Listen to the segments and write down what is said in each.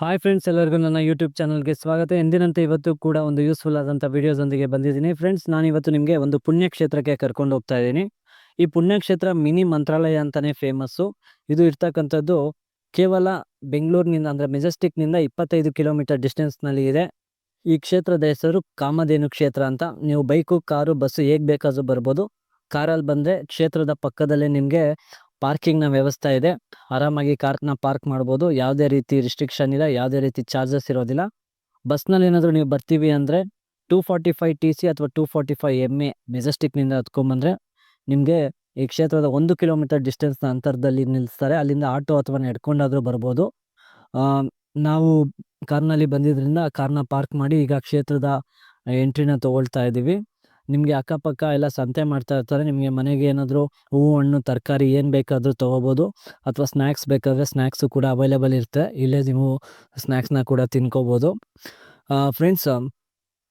Hi friends ಎಲ್ಲರಿಗೂ ನನ್ನ YouTube ಚಾನಲ್ಗೆ ಸ್ವಾಗತ. ಎಂದಿನಂತೆ ಇವತ್ತು ಕೂಡ ಒಂದು ಯೂಸ್ಫುಲ್ ಆದಂಥ ವಿಡಿಯೋಸೊಂದಿಗೆ ಬಂದಿದ್ದೀನಿ. ಫ್ರೆಂಡ್ಸ್ ನಾನು ಇವತ್ತು ನಿಮಗೆ ಒಂದು ಪುಣ್ಯಕ್ಷೇತ್ರಕ್ಕೆ ಕರ್ಕೊಂಡು ಹೋಗ್ತಾ ಇದ್ದೀನಿ. ಈ ಪುಣ್ಯಕ್ಷೇತ್ರ ಮಿನಿ ಮಂತ್ರಾಲಯ ಅಂತಲೇ ಫೇಮಸ್ಸು ಇದು ಇರ್ತಕ್ಕಂಥದ್ದು ಕೇವಲ ಬೆಂಗಳೂರಿನಿಂದ ಅಂದರೆ ಮೆಜೆಸ್ಟಿಕ್ನಿಂದ ಇಪ್ಪತ್ತೈದು ಕಿಲೋಮೀಟರ್ ಡಿಸ್ಟೆನ್ಸ್ನಲ್ಲಿ ಇದೆ. ಈ ಕ್ಷೇತ್ರದ ಹೆಸರು ಕಾಮಧೇನು ಕ್ಷೇತ್ರ ಅಂತ. ನೀವು ಬೈಕು, ಕಾರು, ಬಸ್ಸು ಹೇಗೆ ಬೇಕಾದ್ರೂ ಬರ್ಬೋದು. ಕಾರಲ್ಲಿ ಬಂದರೆ ಕ್ಷೇತ್ರದ ಪಕ್ಕದಲ್ಲೇ ನಿಮಗೆ ಪಾರ್ಕಿಂಗ್ನ ವ್ಯವಸ್ಥೆ ಇದೆ. ಆರಾಮಾಗಿ ಕಾರ್ನ ಪಾರ್ಕ್ ಮಾಡ್ಬೋದು. ಯಾವುದೇ ರೀತಿ ರಿಸ್ಟ್ರಿಕ್ಷನ್ ಇಲ್ಲ, ಯಾವುದೇ ರೀತಿ ಚಾರ್ಜಸ್ ಇರೋದಿಲ್ಲ. ಬಸ್ನಲ್ಲಿ ಏನಾದರೂ ನೀವು ಬರ್ತೀವಿ ಅಂದರೆ two forty five T C ಅಥವಾ two forty five M A ಮೆಜೆಸ್ಟಿಕ್ನಿಂದ ಹತ್ಕೊಂಬಂದರೆ ನಿಮಗೆ ಈ ಕ್ಷೇತ್ರದ ಒಂದು ಕಿಲೋಮೀಟರ್ ಡಿಸ್ಟೆನ್ಸ್ನ ಅಂತರದಲ್ಲಿ ನಿಲ್ಲಿಸ್ತಾರೆ ಅಲ್ಲಿಂದ ಆಟೋ ಅಥವಾ ನಡ್ಕೊಂಡಾದರೂ ಬರ್ಬೋದು. ನಾವು ಕಾರ್ನಲ್ಲಿ ಬಂದಿದ್ದರಿಂದ ಕಾರ್ನ ಪಾರ್ಕ್ ಮಾಡಿ ಈಗ ಕ್ಷೇತ್ರದ ಎಂಟ್ರಿನ ತಗೊಳ್ತಾ ಇದ್ದೀವಿ ನಿಮಗೆ ಅಕ್ಕಪಕ್ಕ ಎಲ್ಲ ಸಂತೆ ಮಾಡ್ತಾ ಇರ್ತಾರೆ, ನಿಮಗೆ ಮನೆಗೆ ಏನಾದರೂ ಹೂವು ಹಣ್ಣು ತರಕಾರಿ ಏನು ಬೇಕಾದರೂ ತೊಗೋಬೋದು ಅಥವಾ ಸ್ನ್ಯಾಕ್ಸ್ ಬೇಕಾದರೆ ಸ್ನ್ಯಾಕ್ಸು ಕೂಡ ಅವೈಲೇಬಲ್ ಇರುತ್ತೆ. ಇಲ್ಲೇ ನೀವು ಸ್ನ್ಯಾಕ್ಸ್ನ ಕೂಡ ತಿನ್ಕೋಬೋದು. ಫ್ರೆಂಡ್ಸ್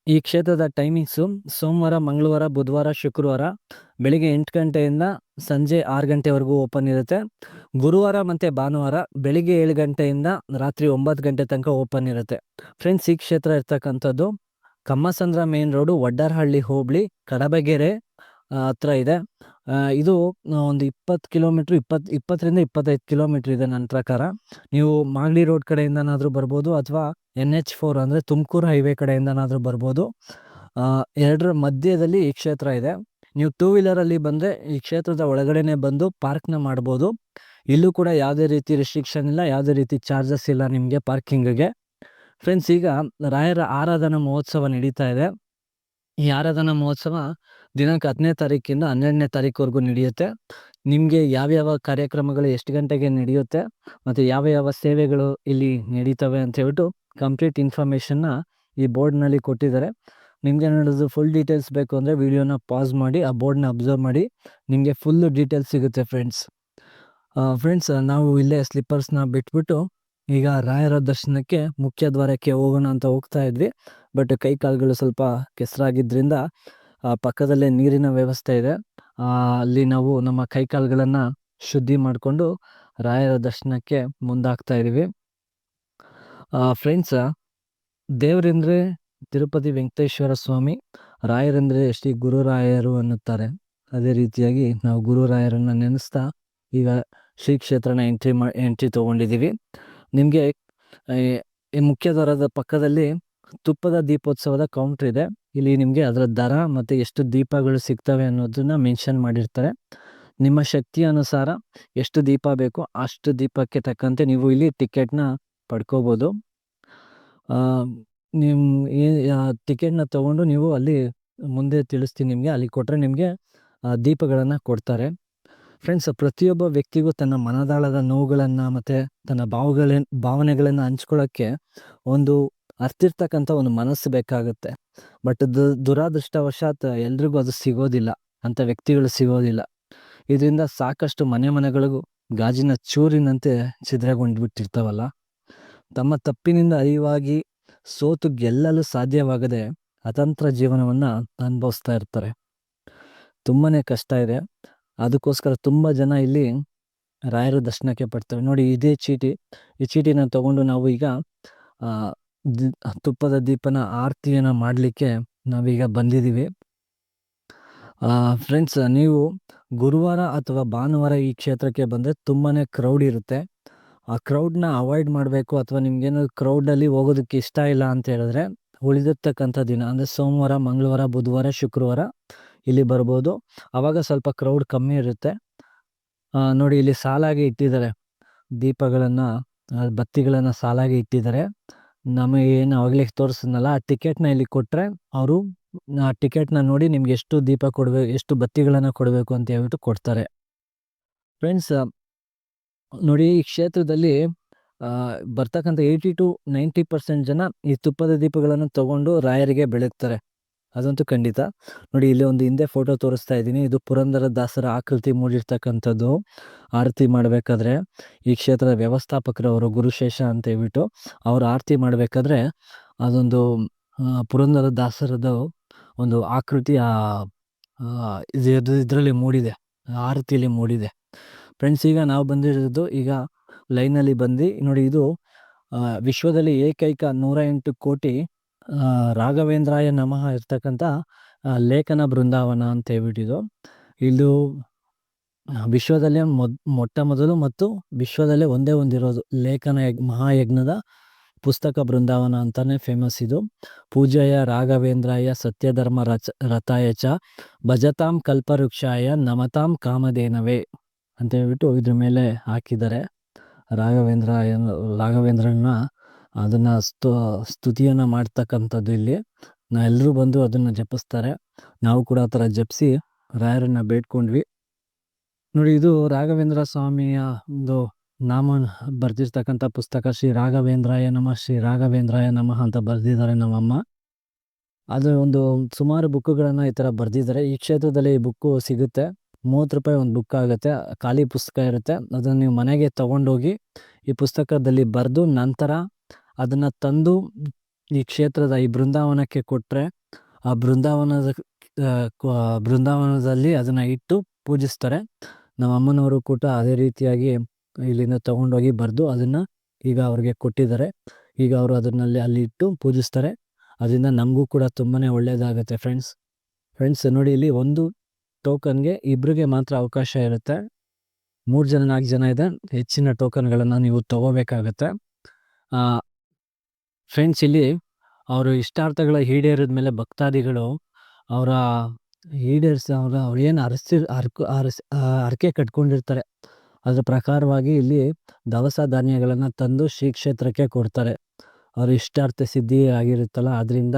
ಈ ಕ್ಷೇತ್ರದ ಟೈಮಿಂಗ್ಸು ಸೋಮವಾರ, ಮಂಗಳವಾರ, ಬುಧವಾರ, ಶುಕ್ರವಾರ ಬೆಳಿಗ್ಗೆ ಎಂಟು ಗಂಟೆಯಿಂದ ಸಂಜೆ ಆರು ಗಂಟೆವರೆಗೂ ಓಪನ್ ಇರುತ್ತೆ. ಗುರುವಾರ ಮತ್ತು ಭಾನುವಾರ ಬೆಳಿಗ್ಗೆ ಏಳು ಗಂಟೆಯಿಂದ ರಾತ್ರಿ ಒಂಬತ್ತು ಗಂಟೆ ತನಕ ಓಪನ್ ಇರುತ್ತೆ. ಫ್ರೆಂಡ್ಸ್ ಈ ಕ್ಷೇತ್ರ ಇರ್ತಕ್ಕಂಥದ್ದು ಕಮ್ಮಸಂದ್ರ ಮೇನ್ ರೋಡು ವಡ್ಡರಹಳ್ಳಿ ಹೋಬಳಿ ಕಡಬಗೆರೆ ಹತ್ರ ಇದೆ. ಇದು ಒಂದು ಇಪ್ಪತ್ತು ಕಿಲೋಮೀಟ್ರ್ ಇಪ್ಪತ್ತು ಇಪ್ಪತ್ತರಿಂದ ಇಪ್ಪತ್ತೈದು ಕಿಲೋಮೀಟ್ರ್ ಇದೆ ನನ್ನ ಪ್ರಕಾರ. ನೀವು ಮಾಗಡಿ ರೋಡ್ ಕಡೆಯಿಂದನಾದರೂ ಬರ್ಬೋದು ಅಥವಾ ಎನ್ ಎಚ್ ಫೋರ್ ಅಂದರೆ ತುಮಕೂರು ಹೈವೇ ಕಡೆಯಿಂದನಾದರೂ ಬರ್ಬೋದು. ಎರಡರ ಮಧ್ಯದಲ್ಲಿ ಈ ಕ್ಷೇತ್ರ ಇದೆ. ನೀವು ಟೂ ವೀಲರಲ್ಲಿ ಬಂದರೆ ಈ ಕ್ಷೇತ್ರದ ಒಳಗಡೆನೆ ಬಂದು ಪಾರ್ಕ್ನ ಮಾಡ್ಬೋದು. ಇಲ್ಲೂ ಕೂಡ ಯಾವುದೇ ರೀತಿ ರಿಸ್ಟ್ರಿಕ್ಷನ್ ಇಲ್ಲ, ಯಾವುದೇ ರೀತಿ ಚಾರ್ಜಸ್ ಇಲ್ಲ ನಿಮಗೆ ಪಾರ್ಕಿಂಗಿಗೆ ಫ್ರೆಂಡ್ಸ್ ಈಗ ರಾಯರ ಆರಾಧನಾ ಮಹೋತ್ಸವ ನಡೀತಾ ಇದೆ. ಈ ಆರಾಧನಾ ಮಹೋತ್ಸವ ದಿನಾಂಕ ಹತ್ತನೇ ತಾರೀಕಿಂದ ಹನ್ನೆರಡನೇ ತಾರೀಕುವರೆಗೂ ನಡೆಯುತ್ತೆ. ನಿಮಗೆ ಯಾವ್ಯಾವ ಕಾರ್ಯಕ್ರಮಗಳು ಎಷ್ಟು ಗಂಟೆಗೆ ನಡೆಯುತ್ತೆ ಮತ್ತು ಯಾವ ಯಾವ ಸೇವೆಗಳು ಇಲ್ಲಿ ನಡೀತವೆ ಅಂತ ಹೇಳ್ಬಿಟ್ಟು ಕಂಪ್ಲೀಟ್ ಇನ್ಫಾರ್ಮೇಷನ್ನ ಈ ಬೋರ್ಡ್ನಲ್ಲಿ ಕೊಟ್ಟಿದ್ದಾರೆ. ನಿಮಗೆ ಏನಾದ್ರು ಫುಲ್ ಡೀಟೇಲ್ಸ್ ಬೇಕು ಅಂದರೆ ವಿಡಿಯೋನ ಪಾಸ್ ಮಾಡಿ, ಆ ಬೋರ್ಡ್ನ ಅಬ್ಸರ್ವ್ ಮಾಡಿ, ನಿಮಗೆ ಫುಲ್ಲು ಡೀಟೇಲ್ಸ್ ಸಿಗುತ್ತೆ ಫ್ರೆಂಡ್ಸ್ ಫ್ರೆಂಡ್ಸ್ ನಾವು ಇಲ್ಲೇ ಸ್ಲಿಪ್ಪರ್ಸ್ನ ಬಿಟ್ಬಿಟ್ಟು ಈಗ ರಾಯರ ದರ್ಶನಕ್ಕೆ ಮುಖ್ಯ ದ್ವಾರಕ್ಕೆ ಹೋಗೋಣ ಅಂತ ಹೋಗ್ತಾ ಇದ್ವಿ. ಬಟ್ ಕೈ ಕಾಲುಗಳು ಸ್ವಲ್ಪ ಕೆಸರಾಗಿದ್ದರಿಂದ ಪಕ್ಕದಲ್ಲೇ ನೀರಿನ ವ್ಯವಸ್ಥೆ ಇದೆ. ಅಲ್ಲಿ ನಾವು ನಮ್ಮ ಕೈ ಕಾಲುಗಳನ್ನು ಶುದ್ಧಿ ಮಾಡಿಕೊಂಡು ರಾಯರ ದರ್ಶನಕ್ಕೆ ಮುಂದಾಗ್ತಾ ಇದ್ದೀವಿ. ಫ್ರೆಂಡ್ಸ ದೇವರೆಂದರೆ ತಿರುಪತಿ ವೆಂಕಟೇಶ್ವರ ಸ್ವಾಮಿ, ರಾಯರೆಂದರೆ ಶ್ರೀ ಗುರುರಾಯರು ಅನ್ನುತ್ತಾರೆ. ಅದೇ ರೀತಿಯಾಗಿ ನಾವು ಗುರುರಾಯರನ್ನು ನೆನೆಸ್ತಾ ಈಗ ಶ್ರೀ ಕ್ಷೇತ್ರನ ಎಂಟ್ರಿ ಮಾ ಎಂಟ್ರಿ ತೊಗೊಂಡಿದ್ದೀವಿ. ನಿಮಗೆ ಈ ಮುಖ್ಯ ದ್ವಾರದ ಪಕ್ಕದಲ್ಲಿ ತುಪ್ಪದ ದೀಪೋತ್ಸವದ ಕೌಂಟ್ರ್ ಇದೆ. ಇಲ್ಲಿ ನಿಮಗೆ ಅದರ ದರ ಮತ್ತು ಎಷ್ಟು ದೀಪಗಳು ಸಿಗ್ತವೆ ಅನ್ನೋದನ್ನು ಮೆನ್ಷನ್ ಮಾಡಿರ್ತಾರೆ. ನಿಮ್ಮ ಶಕ್ತಿ ಅನುಸಾರ ಎಷ್ಟು ದೀಪ ಬೇಕೋ ಅಷ್ಟು ದೀಪಕ್ಕೆ ತಕ್ಕಂತೆ ನೀವು ಇಲ್ಲಿ ಟಿಕೆಟ್ನ ಪಡ್ಕೋಬೋದು. ನಿಮ್ಮ ಟಿಕೆಟ್ನ ತೊಗೊಂಡು ನೀವು ಅಲ್ಲಿ ಮುಂದೆ ತಿಳಿಸ್ತೀನಿ ನಿಮಗೆ. ಅಲ್ಲಿ ಕೊಟ್ಟರೆ ನಿಮಗೆ ದೀಪಗಳನ್ನು ಕೊಡ್ತಾರೆ. ಫ್ರೆಂಡ್ಸ್ ಪ್ರತಿಯೊಬ್ಬ ವ್ಯಕ್ತಿಗೂ ತನ್ನ ಮನದಾಳದ ನೋವುಗಳನ್ನು ಮತ್ತು ತನ್ನ ಭಾವಗಳ, ಭಾವನೆಗಳನ್ನು ಹಂಚ್ಕೊಳ್ಳೋಕ್ಕೆ ಒಂದು ಅರ್ತಿರ್ತಕ್ಕಂಥ ಒಂದು ಮನಸ್ಸು ಬೇಕಾಗುತ್ತೆ. ಬಟ್ ದು, ದುರಾದೃಷ್ಟವಶಾತ್ ಎಲ್ರಿಗೂ ಅದು ಸಿಗೋದಿಲ್ಲ. ಅಂಥ ವ್ಯಕ್ತಿಗಳು ಸಿಗೋದಿಲ್ಲ. ಇದರಿಂದ ಸಾಕಷ್ಟು ಮನೆ ಮನೆಗಳಿಗೂ ಗಾಜಿನ ಚೂರಿನಂತೆ ಛಿದ್ರಗೊಂಡ್ಬಿಟ್ಟಿರ್ತಾವಲ್ಲ. ತಮ್ಮ ತಪ್ಪಿನಿಂದ ಅರಿವಾಗಿ ಸೋತು ಗೆಲ್ಲಲು ಸಾಧ್ಯವಾಗದೆ ಅತಂತ್ರ ಜೀವನವನ್ನು ಅನುಭವಿಸ್ತಾ ಇರ್ತಾರೆ. ತುಂಬಾ ಕಷ್ಟ ಇದೆ. ಅದಕ್ಕೋಸ್ಕರ ತುಂಬ ಜನ ಇಲ್ಲಿ ರಾಯರ ದರ್ಶನಕ್ಕೆ ಪಡ್ತೇವೆ ನೋಡಿ, ಇದೇ ಚೀಟಿ. ಈ ಚೀಟಿನ ತಗೊಂಡು ನಾವು ಈಗ ತುಪ್ಪದ ದೀಪನ ಆರತಿಯನ್ನು ಮಾಡಲಿಕ್ಕೆ ನಾವೀಗ ಬಂದಿದ್ದೀವಿ. ಫ್ರೆಂಡ್ಸ್ ನೀವು ಗುರುವಾರ ಅಥವಾ ಭಾನುವಾರ ಈ ಕ್ಷೇತ್ರಕ್ಕೆ ಬಂದರೆ ತುಂಬಾ ಕ್ರೌಡ್ ಇರುತ್ತೆ. ಆ ಕ್ರೌಡ್ನ ಅವಾಯ್ಡ್ ಮಾಡಬೇಕು ಅಥವಾ ನಿಮ್ಗೇನಾದ್ರು ಕ್ರೌಡಲ್ಲಿ ಹೋಗೋದಕ್ಕೆ ಇಷ್ಟ ಇಲ್ಲ ಅಂತ ಹೇಳಿದ್ರೆ ಉಳಿದಿರ್ತಕ್ಕಂಥ ದಿನ, ಅಂದರೆ ಸೋಮವಾರ, ಮಂಗಳವಾರ, ಬುಧವಾರ, ಶುಕ್ರವಾರ ಇಲ್ಲಿ ಬರ್ಬೋದು. ಆವಾಗ ಸ್ವಲ್ಪ ಕ್ರೌಡ್ ಕಮ್ಮಿ ಇರುತ್ತೆ. ನೋಡಿ ಇಲ್ಲಿ ಸಾಲಾಗಿ ಇಟ್ಟಿದ್ದಾರೆ. ದೀಪಗಳನ್ನು ಬತ್ತಿಗಳನ್ನು ಸಾಲಾಗಿ ಇಟ್ಟಿದ್ದಾರೆ. ನಮಗೇನು ಅವಾಗಲೇ ತೋರಿಸಿದ್ನಲ್ಲ, ಆ ಟಿಕೆಟ್ನ ಇಲ್ಲಿ ಕೊಟ್ಟರೆ ಅವರು, ಆ ಟಿಕೆಟ್ನ ನೋಡಿ ನಿಮ್ಗೆ ಎಷ್ಟು ದೀಪ ಕೊಡಬೇಕು, ಎಷ್ಟು ಬತ್ತಿಗಳನ್ನು ಕೊಡಬೇಕು ಅಂತ ಹೇಳ್ಬಿಟ್ಟು ಕೊಡ್ತಾರೆ. ಫ್ರೆಂಡ್ಸ್ ನೋಡಿ ಈ ಕ್ಷೇತ್ರದಲ್ಲಿ ಬರ್ತಕ್ಕಂಥ ಏಯ್ಟಿ ಟು ನೈಂಟಿ ಪರ್ಸೆಂಟ್ ಜನ ಈ ತುಪ್ಪದ ದೀಪಗಳನ್ನು ತಗೊಂಡು ರಾಯರಿಗೆ ಬೆಳಗ್ತಾರೆ. ಅದಂತೂ ಖಂಡಿತ. ನೋಡಿ, ಇಲ್ಲಿ ಒಂದು ಹಿಂದೆ ಫೋಟೋ ತೋರಿಸ್ತಾ ಇದ್ದೀನಿ. ಇದು ಪುರಂದರ ದಾಸರ ಆಕೃತಿ ಮೂಡಿರ್ತಕ್ಕಂಥದ್ದು. ಆರತಿ ಮಾಡಬೇಕಾದ್ರೆ ಈ ಕ್ಷೇತ್ರದ ವ್ಯವಸ್ಥಾಪಕರವರು ಗುರುಶೇಷ ಅಂತ ಹೇಳ್ಬಿಟ್ಟು ಅವರು ಆರತಿ ಮಾಡಬೇಕಾದ್ರೆ ಅದೊಂದು ಪುರಂದರ ದಾಸರದ ಒಂದು ಆಕೃತಿ ಇದು ಇದರಲ್ಲಿ ಮೂಡಿದೆ. ಆರತಿಯಲ್ಲಿ ಮೂಡಿದೆ. ಫ್ರೆಂಡ್ಸ್ ಈಗ ನಾವು ಬಂದಿರೋದು ಈಗ ಲೈನಲ್ಲಿ ಬಂದು ನೋಡಿ ಇದು ವಿಶ್ವದಲ್ಲಿ ಏಕೈಕ ನೂರ ಎಂಟು ಕೋಟಿ ರಾಘವೇಂದ್ರಾಯ ನಮಃ ಇರ್ತಕ್ಕಂಥ ಲೇಖನ ಬೃಂದಾವನ ಅಂತ ಹೇಳ್ಬಿಟ್ಟಿದ್ದು. ಇದು ವಿಶ್ವದಲ್ಲೇ ಮೊದ್, ಮೊಟ್ಟ ಮೊದಲು ಮತ್ತು ವಿಶ್ವದಲ್ಲೇ ಒಂದೇ ಒಂದಿರೋದು. ಲೇಖನ ಯಜ್ ಮಹಾಯಜ್ಞದ ಪುಸ್ತಕ ಬೃಂದಾವನ ಅಂತಾನೆ ಫೇಮಸ್ ಇದು. ಪೂಜೆಯ ರಾಘವೇಂದ್ರಾಯ ಸತ್ಯಧರ್ಮ ರಚ, ರಥಾಯ ಚ, ಭಜತಾಂ ಕಲ್ಪವೃಕ್ಷಾಯ ನಮತಾಂ ಕಾಮಧೇನವೇ ಅಂತ ಹೇಳ್ಬಿಟ್ಟು ಇದ್ರ ಮೇಲೆ ಹಾಕಿದ್ದಾರೆ. ರಾಘವೇಂದ್ರ ರಾಘವೇಂದ್ರನ ಅದನ್ನ ಸ್ತು, ಸ್ತುತಿಯನ್ನು ಮಾಡ್ತಕ್ಕಂಥದ್ದು ಇಲ್ಲಿ. ನಾ ಎಲ್ಲರೂ ಬಂದು ಅದನ್ನ ಜಪಿಸ್ತಾರೆ. ನಾವು ಕೂಡ ಆ ಥರ ಜಪಿಸಿ ರಾಯರನ್ನ ಬೇಡ್ಕೊಂಡ್ವಿ. ನೋಡಿ ಇದು ರಾಘವೇಂದ್ರ ಸ್ವಾಮಿಯ ಒಂದು ನಾಮ ಬರ್ದಿರ್ತಕ್ಕಂಥ ಪುಸ್ತಕ. ಶ್ರೀ ರಾಘವೇಂದ್ರಾಯ ನಮಃ, ಶ್ರೀ ರಾಘವೇಂದ್ರಾಯ ನಮಃ ಅಂತ ಬರೆದಿದ್ದಾರೆ ನಮ್ಮಮ್ಮ. ಅದು ಒಂದು ಸುಮಾರು ಬುಕ್ಗಳನ್ನು ಈ ಥರ ಬರ್ದಿದ್ದಾರೆ. ಈ ಕ್ಷೇತ್ರದಲ್ಲಿ ಈ ಬುಕ್ಕು ಸಿಗುತ್ತೆ. ಮೂವತ್ತು ರೂಪಾಯಿ ಒಂದು ಬುಕ್ ಆಗುತ್ತೆ. ಖಾಲಿ ಪುಸ್ತಕ ಇರುತ್ತೆ. ಅದನ್ನು ನೀವು ಮನೆಗೆ ತಗೊಂಡೋಗಿ ಈ ಪುಸ್ತಕದಲ್ಲಿ ಬರೆದು ನಂತರ ಅದನ್ನು ತಂದು ಈ ಕ್ಷೇತ್ರದ ಈ ಬೃಂದಾವನಕ್ಕೆ ಕೊಟ್ಟರೆ ಆ ಬೃಂದಾವನದ ಬೃಂದಾವನದಲ್ಲಿ ಅದನ್ನು ಇಟ್ಟು ಪೂಜಿಸ್ತಾರೆ. ನಮ್ಮ ಅಮ್ಮನವರು ಕೂಡ ಅದೇ ರೀತಿಯಾಗಿ ಇಲ್ಲಿಂದ ತಗೊಂಡೋಗಿ ಬರೆದು ಅದನ್ನು ಈಗ ಅವ್ರಿಗೆ ಕೊಟ್ಟಿದ್ದಾರೆ. ಈಗ ಅವರು ಅದನ್ನಲ್ಲಿ ಅಲ್ಲಿ ಇಟ್ಟು ಪೂಜಿಸ್ತಾರೆ. ಅದರಿಂದ ನಮಗೂ ಕೂಡ ತುಂಬಾ ಒಳ್ಳೆಯದಾಗುತ್ತೆ ಫ್ರೆಂಡ್ಸ್. ಫ್ರೆಂಡ್ಸ್, ನೋಡಿ ಇಲ್ಲಿ ಒಂದು ಟೋಕನ್ಗೆ ಇಬ್ಬರಿಗೆ ಮಾತ್ರ ಅವಕಾಶ ಇರುತ್ತೆ. ಮೂರು ಜನ, ನಾಲ್ಕು ಜನ ಇದೆ. ಹೆಚ್ಚಿನ ಟೋಕನ್ಗಳನ್ನು ನೀವು ತಗೋಬೇಕಾಗತ್ತೆ. ಫ್ರೆಂಡ್ಸ್ ಇಲ್ಲಿ ಅವರು ಇಷ್ಟಾರ್ಥಗಳ ಈಡೇರಿದ ಮೇಲೆ ಭಕ್ತಾದಿಗಳು ಅವರ ಈಡೇರಿಸ ಅವರ ಅವ್ರು ಏನು ಅರಸಿ ಅರ್ಕು ಅರಸ ಅರಕೆ ಕಟ್ಕೊಂಡಿರ್ತಾರೆ. ಅದರ ಪ್ರಕಾರವಾಗಿ ಇಲ್ಲಿ ದವಸ ಧಾನ್ಯಗಳನ್ನು ತಂದು ಶ್ರೀ ಕ್ಷೇತ್ರಕ್ಕೆ ಕೊಡ್ತಾರೆ. ಅವ್ರ ಇಷ್ಟಾರ್ಥ ಸಿದ್ಧಿ ಆಗಿರುತ್ತಲ್ಲ ಅದರಿಂದ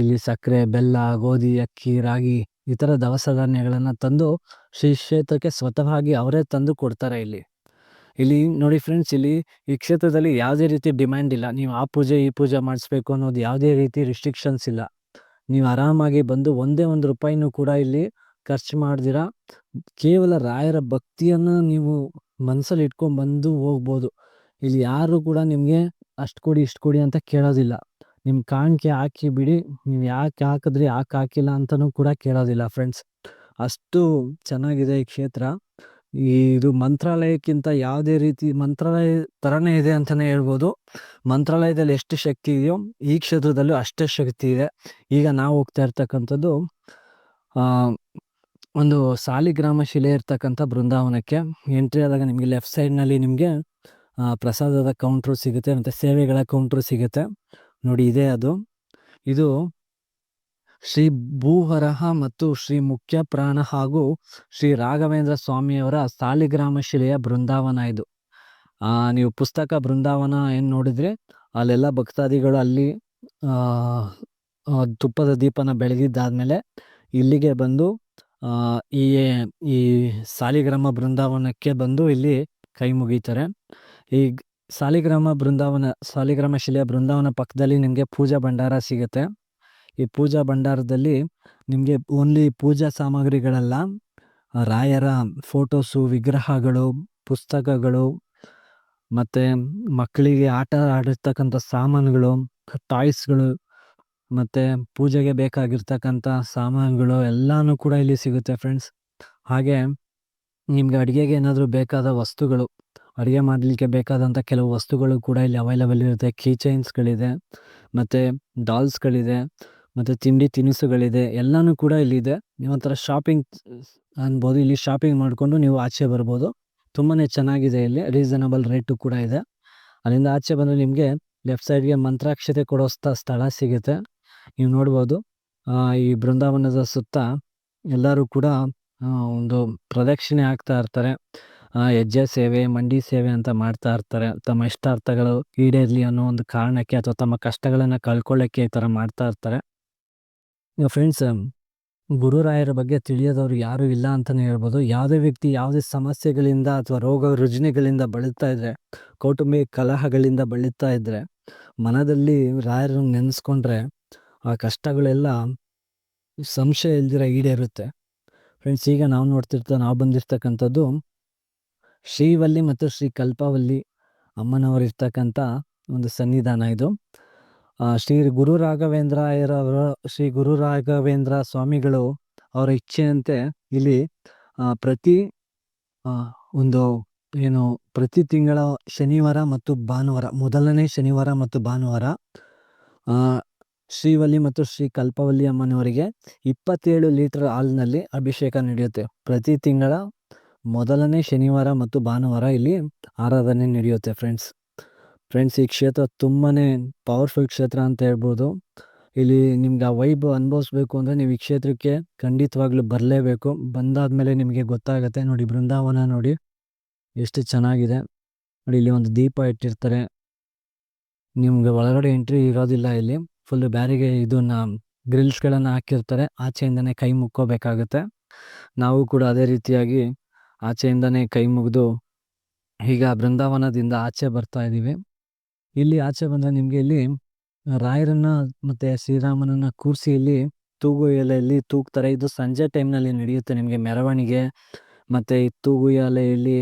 ಇಲ್ಲಿ ಸಕ್ಕರೆ, ಬೆಲ್ಲ, ಗೋಧಿ, ಅಕ್ಕಿ, ರಾಗಿ ಈ ಥರ ದವಸ ಧಾನ್ಯಗಳನ್ನು ತಂದು ಶ್ರೀ ಕ್ಷೇತ್ರಕ್ಕೆ ಸ್ವತಃವಾಗಿ ಅವರೇ ತಂದು ಕೊಡ್ತಾರೆ ಇಲ್ಲಿ. ಇಲ್ಲಿ ನೋಡಿ ಫ್ರೆಂಡ್ಸ್ ಇಲ್ಲಿ ಈ ಕ್ಷೇತ್ರದಲ್ಲಿ ಯಾವುದೇ ರೀತಿ ಡಿಮ್ಯಾಂಡ್ ಇಲ್ಲ. ನೀವು ಆ ಪೂಜೆ, ಈ ಪೂಜೆ ಮಾಡಿಸ್ಬೇಕು ಅನ್ನೋದು ಯಾವುದೇ ರೀತಿ ರಿಸ್ಟ್ರಿಕ್ಷನ್ಸ್ ಇಲ್ಲ. ನೀವು ಆರಾಮಾಗಿ ಬಂದು ಒಂದೇ ಒಂದು ರೂಪಾಯಿನೂ ಕೂಡ ಇಲ್ಲಿ ಖರ್ಚು ಮಾಡ್ದಿರ. ಕೇವಲ ರಾಯರ ಭಕ್ತಿಯನ್ನು ನೀವು ಮನಸ್ಸಲ್ಲಿ ಇಟ್ಕೊಂಡು ಬಂದು ಹೋಗ್ಬೋದು. ಇಲ್ಲಿ ಯಾರು ಕೂಡ ನಿಮಗೆ ಅಷ್ಟು ಕೊಡಿ, ಇಷ್ಟು ಕೊಡಿ ಅಂತ ಕೇಳೋದಿಲ್ಲ. ನಿಮ್ಮ ಕಾಣಿಕೆ ಹಾಕಿ ಬಿಡಿ. ನೀವು ಯಾಕೆ ಹಾಕಿದ್ರಿ ಯಾಕೆ ಹಾಕಿಲ್ಲ ಅಂತಲೂ ಕೂಡ ಕೇಳೋದಿಲ್ಲ ಫ್ರೆಂಡ್ಸ್ ಅಷ್ಟು ಚೆನ್ನಾಗಿದೆ ಈ ಕ್ಷೇತ್ರ. ಇದು ಮಂತ್ರಾಲಯಕ್ಕಿಂತ ಯಾವುದೇ ರೀತಿ, ಮಂತ್ರಾಲಯ ಥರನೇ ಇದೆ ಅಂತಲೇ ಹೇಳ್ಬೋದು. ಮಂತ್ರಾಲಯದಲ್ಲಿ ಎಷ್ಟು ಶಕ್ತಿ ಇದೆಯೋ ಈ ಕ್ಷೇತ್ರದಲ್ಲೂ ಅಷ್ಟೇ ಶಕ್ತಿ ಇದೆ. ಈಗ ನಾವು ಹೋಗ್ತಾ ಇರ್ತಕ್ಕಂಥದ್ದು ಒಂದು ಸಾಲಿಗ್ರಾಮ ಶಿಲೆ ಇರ್ತಕ್ಕಂಥ ಬೃಂದಾವನಕ್ಕೆ. ಎಂಟ್ರಿ ಆದಾಗ ನಿಮಗೆ ಲೆಫ್ಟ್ ಸೈಡ್ನಲ್ಲಿ ನಿಮಗೆ ಪ್ರಸಾದದ ಕೌಂಟ್ರು ಸಿಗುತ್ತೆ, ಮತ್ತು ಸೇವೆಗಳ ಕೌಂಟ್ರು ಸಿಗುತ್ತೆ. ನೋಡಿ, ಇದೇ ಅದು. ಇದು ಶ್ರೀ ಭೂವರಹ ಮತ್ತು ಶ್ರೀ ಮುಖ್ಯ ಪ್ರಾಣ ಹಾಗೂ ಶ್ರೀ ರಾಘವೇಂದ್ರ ಸ್ವಾಮಿಯವರ ಸಾಲಿಗ್ರಾಮ ಶಿಲೆಯ ಬೃಂದಾವನ ಇದು. ನೀವು ಪುಸ್ತಕ ಬೃಂದಾವನ ಏನು ನೋಡಿದ್ರೆ, ಅಲ್ಲೆಲ್ಲ ಭಕ್ತಾದಿಗಳು ಅಲ್ಲಿ ತುಪ್ಪದ ದೀಪನ ಬೆಳಗಿದ್ದಾದ್ಮೇಲೆ ಇಲ್ಲಿಗೆ ಬಂದು ಈ ಈ ಸಾಲಿಗ್ರಾಮ ಬೃಂದಾವನಕ್ಕೆ ಬಂದು ಇಲ್ಲಿ ಕೈ ಮುಗಿತಾರೆ. ಈ ಸಾಲಿಗ್ರಾಮ ಬೃಂದಾವನ, ಸಾಲಿಗ್ರಾಮ ಶಿಲೆಯ ಬೃಂದಾವನ ಪಕ್ಕದಲ್ಲಿ ನಿಮಗೆ ಪೂಜಾ ಭಂಡಾರ ಸಿಗುತ್ತೆ. ಈ ಪೂಜಾ ಭಂಡಾರದಲ್ಲಿ ನಿಮಗೆ ಓನ್ಲಿ ಪೂಜಾ ಸಾಮಗ್ರಿಗಳಲ್ಲ ರಾಯರ ಫೋಟೋಸು ವಿಗ್ರಹಗಳು, ಪುಸ್ತಕಗಳು, ಮತ್ತು ಮಕ್ಕಳಿಗೆ ಆಟ ಆಡಿರ್ತಕ್ಕಂಥ ಸಾಮಾನುಗಳು ಟಾಯ್ಸ್ಗಳು ಮತ್ತು ಪೂಜೆಗೆ ಬೇಕಾಗಿರ್ತಕ್ಕಂಥ ಸಾಮಾನುಗಳು ಎಲ್ಲನೂ ಕೂಡ ಇಲ್ಲಿ ಸಿಗುತ್ತೆ ಫ್ರೆಂಡ್ಸ್ ಹಾಗೆ ನಿಮಗೆ ಅಡುಗೆಗೆ ಏನಾದರೂ ಬೇಕಾದ ವಸ್ತುಗಳು, ಅಡುಗೆ ಮಾಡಲಿಕ್ಕೆ ಬೇಕಾದಂಥ ಕೆಲವು ವಸ್ತುಗಳು ಕೂಡ ಇಲ್ಲಿ ಅವೈಲಬಲ್ ಇರುತ್ತೆ. ಕೀ ಚೈನ್ಸ್ಗಳಿದೆ ಮತ್ತು ಡಾಲ್ಸ್ಗಳಿದೆ ಮತ್ತು ತಿಂಡಿ ತಿನಿಸುಗಳಿದೆ, ಎಲ್ಲನೂ ಕೂಡ ಇಲ್ಲಿದೆ. ನೀವು ಒಂಥರ ಶಾಪಿಂಗ್ ಅನ್ಬೋದು, ಇಲ್ಲಿ ಶಾಪಿಂಗ್ ಮಾಡಿಕೊಂಡು ನೀವು ಆಚೆ ಬರ್ಬೋದು. ತುಂಬಾ ಚೆನ್ನಾಗಿದೆ ಇಲ್ಲಿ ರೀಸನಬಲ್ ರೇಟು ಕೂಡ ಇದೆ. ಅಲ್ಲಿಂದ ಆಚೆ ಬಂದರೆ ನಿಮಗೆ ಲೆಫ್ಟ್ ಸೈಡ್ಗೆ ಮಂತ್ರಾಕ್ಷತೆ ಕೊಡೋ ಸ್ಥಳ ಸಿಗುತ್ತೆ. ನೀವು ನೋಡ್ಬೋದು ಈ ಬೃಂದಾವನದ ಸುತ್ತ ಎಲ್ಲರೂ ಕೂಡ ಒಂದು ಪ್ರದಕ್ಷಿಣೆ ಆಗ್ತಾ ಇರ್ತಾರೆ. ಹೆಜ್ಜೆ ಸೇವೆ, ಮಂಡಿ ಸೇವೆ ಅಂತ ಮಾಡ್ತಾ ಇರ್ತಾರೆ. ತಮ್ಮ ಇಷ್ಟಾರ್ಥಗಳು ಈಡೇರಲಿ ಅನ್ನೋ ಒಂದು ಕಾರಣಕ್ಕೆ ಅಥವಾ ತಮ್ಮ ಕಷ್ಟಗಳನ್ನು ಕಳ್ಕೊಳ್ಳೋಕ್ಕೆ ಈ ಥರ ಮಾಡ್ತಾ ಇರ್ತಾರೆ. ಫ್ರೆಂಡ್ಸ್ ಗುರುರಾಯರ ಬಗ್ಗೆ ತಿಳಿಯದವ್ರು ಯಾರೂ ಇಲ್ಲ ಅಂತಲೇ ಹೇಳ್ಬೋದು. ಯಾವುದೇ ವ್ಯಕ್ತಿ ಯಾವುದೇ ಸಮಸ್ಯೆಗಳಿಂದ ಅಥವಾ ರೋಗ ರುಜಿನಗಳಿಂದ ಬಳಲ್ತಾ ಇದ್ದರೆ ಕೌಟುಂಬಿಕ ಕಲಹಗಳಿಂದ ಬಳಲ್ತಾ ಇದ್ದರೆ ಮನದಲ್ಲಿ ರಾಯರನ್ನು ನೆನೆಸ್ಕೊಂಡ್ರೆ ಆ ಕಷ್ಟಗಳೆಲ್ಲ ಸಂಶಯ ಇಲ್ದಿರ ಈಡೇರುತ್ತೆ. ಫ್ರೆಂಡ್ಸ್ ಈಗ ನಾವು ನೋಡ್ತಿರ್ತ, ನಾವು ಬಂದಿರ್ತಕ್ಕಂಥದ್ದು ಶ್ರೀವಲ್ಲಿ ಮತ್ತು ಶ್ರೀ ಕಲ್ಪವಲ್ಲಿ ಅಮ್ಮನವರು ಇರ್ತಕ್ಕಂಥ ಒಂದು ಸನ್ನಿಧಾನ ಇದು. ಶ್ರೀ ಗುರು ರಾಘವೇಂದ್ರಾಯರವರ ಶ್ರೀ ಗುರು ರಾಘವೇಂದ್ರ ಸ್ವಾಮಿಗಳು ಅವರ ಇಚ್ಛೆಯಂತೆ ಇಲ್ಲಿ ಪ್ರತಿ ಒಂದು ಏನು ಪ್ರತಿ ತಿಂಗಳ ಶನಿವಾರ ಮತ್ತು ಭಾನುವಾರ, ಮೊದಲನೇ ಶನಿವಾರ ಮತ್ತು ಭಾನುವಾರ ಶ್ರೀವಲ್ಲಿ ಮತ್ತು ಶ್ರೀ ಕಲ್ಪವಲ್ಲಿ ಅಮ್ಮನವರಿಗೆ ಇಪ್ಪತ್ತೇಳು ಲೀಟರ್ ಹಾಲಿನಲ್ಲಿ ಅಭಿಷೇಕ ನಡೆಯುತ್ತೆ. ಪ್ರತಿ ತಿಂಗಳ ಮೊದಲನೇ ಶನಿವಾರ ಮತ್ತು ಭಾನುವಾರ ಇಲ್ಲಿ ಆರಾಧನೆ ನಡೆಯುತ್ತೆ ಫ್ರೆಂಡ್ಸ್ ಫ್ರೆಂಡ್ಸ್ ಈ ಕ್ಷೇತ್ರ ತುಂಬಾ ಪವರ್ಫುಲ್ ಕ್ಷೇತ್ರ ಅಂತ ಹೇಳ್ಬೋದು. ಇಲ್ಲಿ ನಿಮ್ಗೆ ಆ ವೈಬ್ ಅನುಭವಿಸ್ಬೇಕು ಅಂದರೆ ನೀವು ಈ ಕ್ಷೇತ್ರಕ್ಕೆ ಖಂಡಿತವಾಗ್ಲೂ ಬರಲೇಬೇಕು. ಬಂದಾದ್ಮೇಲೆ ನಿಮಗೆ ಗೊತ್ತಾಗುತ್ತೆ. ನೋಡಿ, ಬೃಂದಾವನ ನೋಡಿ, ಎಷ್ಟು ಚೆನ್ನಾಗಿದೆ. ನೋಡಿ, ಇಲ್ಲಿ ಒಂದು ದೀಪ ಇಟ್ಟಿರ್ತಾರೆ. ನಿಮ್ಗೆ ಒಳಗಡೆ ಎಂಟ್ರಿ ಇರೋದಿಲ್ಲ ಇಲ್ಲಿ. ಫುಲ್ ಬ್ಯಾರಿಗೆ ಇದನ್ನ ಗ್ರಿಲ್ಸ್ಗಳನ್ನು ಹಾಕಿರ್ತಾರೆ. ಆಚೆಯಿಂದನೇ ಕೈ ಮುಕ್ಕೋಬೇಕಾಗುತ್ತೆ. ನಾವು ಕೂಡ ಅದೇ ರೀತಿಯಾಗಿ ಆಚೆಯಿಂದನೇ ಕೈ ಮುಗಿದು ಈಗ ಬೃಂದಾವನದಿಂದ ಆಚೆ ಬರ್ತಾ ಇದ್ದೀವಿ ಇಲ್ಲಿ ಆಚೆ ಬಂದರೆ ನಿಮಗೆ ಇಲ್ಲಿ ರಾಯರನ್ನ ಮತ್ತೆ ಶ್ರೀರಾಮನನ್ನ ಕೂರಿಸಿ ಇಲ್ಲಿ ತೂಗು ಎಲೆಯಲ್ಲಿ ತೂಗ್ತಾರೆ. ಇದು ಸಂಜೆ ಟೈಮ್ನಲ್ಲಿ ನಡೆಯುತ್ತೆ ನಿಮಗೆ ಮೆರವಣಿಗೆ. ಮತ್ತು ಈ ತೂಗು ಎಲೆಯಲ್ಲಿ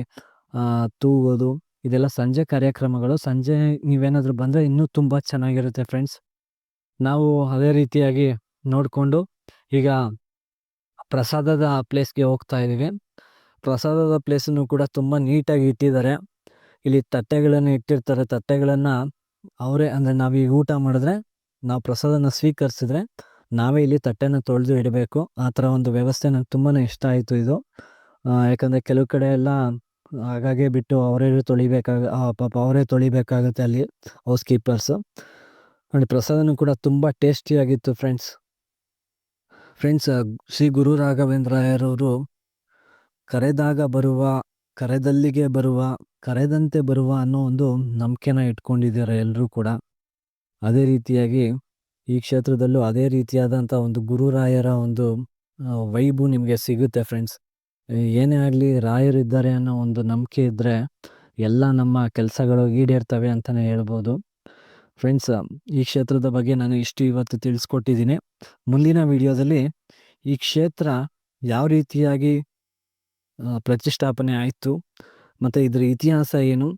ಆ, ತೂಗೋದು ಇದೆಲ್ಲ ಸಂಜೆ ಕಾರ್ಯಕ್ರಮಗಳು. ಸಂಜೆ ನೀವೇನಾದರೂ ಬಂದರೆ ಇನ್ನೂ ತುಂಬ ಚೆನ್ನಾಗಿರುತ್ತೆ ಫ್ರೆಂಡ್ಸ್. ನಾವು ಅದೇ ರೀತಿಯಾಗಿ ನೋಡಿಕೊಂಡು ಈಗ ಪ್ರಸಾದದ ಪ್ಲೇಸ್ಗೆ ಹೋಗ್ತಾ ಇದ್ದೀವಿ. ಪ್ರಸಾದದ ಪ್ಲೇಸನ್ನು ಕೂಡ ತುಂಬ ನೀಟಾಗಿ ಇಟ್ಟಿದ್ದಾರೆ. ಇಲ್ಲಿ ತಟ್ಟೆಗಳನ್ನು ಇಟ್ಟಿರ್ತಾರೆ. ತಟ್ಟೆಗಳನ್ನು ಅವರೇ, ಅಂದರೆ ನಾವು ಊಟ ಮಾಡಿದ್ರೆ ನಾವು ಪ್ರಸಾದನ ಸ್ವೀಕರಿಸಿದ್ರೆ ನಾವೇ ಇಲ್ಲಿ ತಟ್ಟೆನ ತೊಳೆದು ಇಡಬೇಕು. ಆ ಥರ ಒಂದು ವ್ಯವಸ್ಥೆ ನಂಗೆ ತುಂಬಾ ಇಷ್ಟ ಆಯಿತು ಇದು. ಯಾಕಂದರೆ ಕೆಲವು ಕಡೆ ಎಲ್ಲ ಹಾಗಾಗೆ ಬಿಟ್ಟು ಅವರೇ ತೊಳಿಬೇಕಾಗ ಪಾಪ ಅವರೇ ತೊಳಿಬೇಕಾಗುತ್ತೆ ಅಲ್ಲಿ ಹೌಸ್ ಕೀಪರ್ಸು ನೋಡಿ ಪ್ರಸಾದನೂ ಕೂಡ ತುಂಬ ಟೇಸ್ಟಿಯಾಗಿತ್ತು ಫ್ರೆಂಡ್ಸ್ ಫ್ರೆಂಡ್ಸ್ ಶ್ರೀ ಗುರು ರಾಘವೇಂದ್ರ ರಾಘವೇಂದ್ರಾಯರವರು ಕರೆದಾಗ ಬರುವ ಕರೆದಲ್ಲಿಗೆ ಬರುವ, ಕರೆದಂತೆ ಬರುವ ಅನ್ನೋ ಒಂದು ನಂಬಿಕೆನ ಇಟ್ಕೊಂಡಿದ್ದಾರೆ ಎಲ್ಲರೂ ಕೂಡ. ಅದೇ ರೀತಿಯಾಗಿ ಈ ಕ್ಷೇತ್ರದಲ್ಲೂ ಅದೇ ರೀತಿಯಾದಂಥ ಒಂದು ಗುರುರಾಯರ ಒಂದು ವೈಬು ನಿಮಗೆ ಸಿಗುತ್ತೆ ಫ್ರೆಂಡ್ಸ್. ಏನೇ ಆಗಲಿ ರಾಯರಿದ್ದಾರೆ ಅನ್ನೋ ಒಂದು ನಂಬಿಕೆ ಇದ್ದರೆ ಎಲ್ಲ ನಮ್ಮ ಕೆಲಸಗಳು ಈಡೇರ್ತವೆ ಅಂತಲೇ ಹೇಳ್ಬೋದು. ಫ್ರೆಂಡ್ಸ್, ಈ ಕ್ಷೇತ್ರದ ಬಗ್ಗೆ ನಾನು ಇಷ್ಟು ಇವತ್ತು ತಿಳಿಸ್ಕೊಟ್ಟಿದ್ದೀನಿ. ಮುಂದಿನ ವಿಡಿಯೋದಲ್ಲಿ ಈ ಕ್ಷೇತ್ರ ಯಾವ ರೀತಿಯಾಗಿ ಪ್ರತಿಷ್ಠಾಪನೆ ಆಯಿತು. ಮತ್ತು ಇದರ ಇತಿಹಾಸ ಏನು?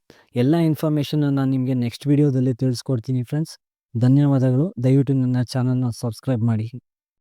ಎಲ್ಲ ಇನ್ಫಾರ್ಮೇಷನ್ನ ನಾನು ನಿಮಗೆ ನೆಕ್ಸ್ಟ್ ವಿಡಿಯೋದಲ್ಲಿ ತಿಳಿಸ್ಕೊಡ್ತೀನಿ ಫ್ರೆಂಡ್ಸ್ ಧನ್ಯವಾದಗಳು. ದಯವಿಟ್ಟು ನನ್ನ ಚಾನಲ್ನ ಸಬ್ಸ್ಕ್ರೈಬ್ ಮಾಡಿ.